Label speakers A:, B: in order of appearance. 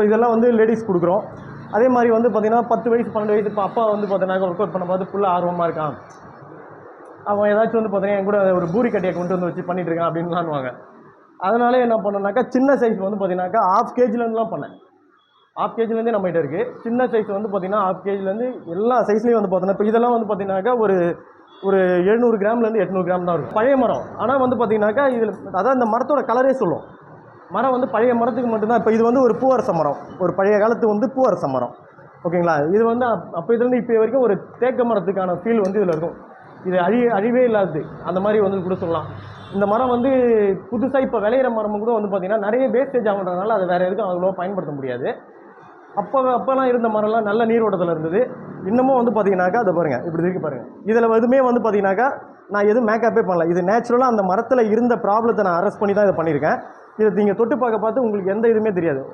A: இப்போ இதெல்லாம் வந்து லேடிஸ் கொடுக்குறோம். அதே மாதிரி வந்து பார்த்தீங்கன்னா பத்து வயசு பன்னெண்டு வயசு இப்போ அப்பா வந்து பார்த்தீங்கன்னா ஒர்க் அவுட் பண்ணும்போது ஃபுல்லாக ஆர்வமாக இருக்கான். அவன் ஏதாச்சும் வந்து பார்த்தீங்கன்னா என் கூட ஒரு பூரி கட்டியை கொண்டு வந்து வச்சு பண்ணிட்டு இருக்கான் அப்படின்லான்வாங்க அதனால என்ன பண்ணேன்னாக்கா சின்ன சைஸ் வந்து பார்த்தீங்கன்னாக்கா ஆஃப் கேஜிலேருந்துலாம் பண்ணேன். ஆஃப் கேஜிலேருந்தே நம்மகிட்ட இருக்குது சின்ன சைஸ் வந்து பார்த்தீங்கன்னா ஆஃப் கேஜிலேருந்து எல்லா சைஸ்லேயும் வந்து பார்த்தீங்கன்னா இப்போ இதெல்லாம் வந்து பார்த்தீங்கன்னாக்கா ஒரு ஒரு எழுநூறு கிராம்லேருந்து எட்நூறு கிராம் தான் இருக்கும். பழைய மரம். ஆனால் வந்து பார்த்தீங்கன்னாக்கா இதில் அதான் இந்த மரத்தோட கலரே சொல்லும். மரம் வந்து பழைய மரத்துக்கு மட்டும்தான். இப்போ இது வந்து ஒரு பூவரச மரம். ஒரு பழைய காலத்து வந்து பூவரச மரம். ஓகேங்களா? இது வந்து அப்போ இதுலேருந்து இப்போ வரைக்கும் ஒரு தேக்க மரத்துக்கான ஃபீல் வந்து இதில் இருக்கும். இது அழி அழிவே இல்லாதது. அந்த மாதிரி வந்து கூட சொல்லலாம். இந்த மரம் வந்து புதுசாக இப்போ விளையிற மரமும் கூட வந்து பார்த்திங்கன்னா நிறைய வேஸ்டேஜ் ஆகுன்றதுனால அதை வேறு எதுக்கும் அவ்வளோ பயன்படுத்த முடியாது. அப்போ அப்போலாம் இருந்த மரம்லாம் நல்ல நீரோட்டத்தில் இருந்தது. இன்னமும் வந்து பார்த்தீங்கன்னாக்கா அதை பாருங்கள் இப்படி இருக்கு பாருங்கள் இதில் எதுவுமே வந்து பார்த்தீங்கன்னாக்கா நான் எதுவும் மேக்கப்பே பண்ணல. இது நேச்சுரலாக அந்த மரத்தில் இருந்த ப்ராப்ளத்தை நான் அரெஸ்ட் பண்ணி தான் இதை பண்ணியிருக்கேன் இதை நீங்கள் தொட்டு பார்க்க பார்த்து உங்களுக்கு எந்த இதுவுமே தெரியாது.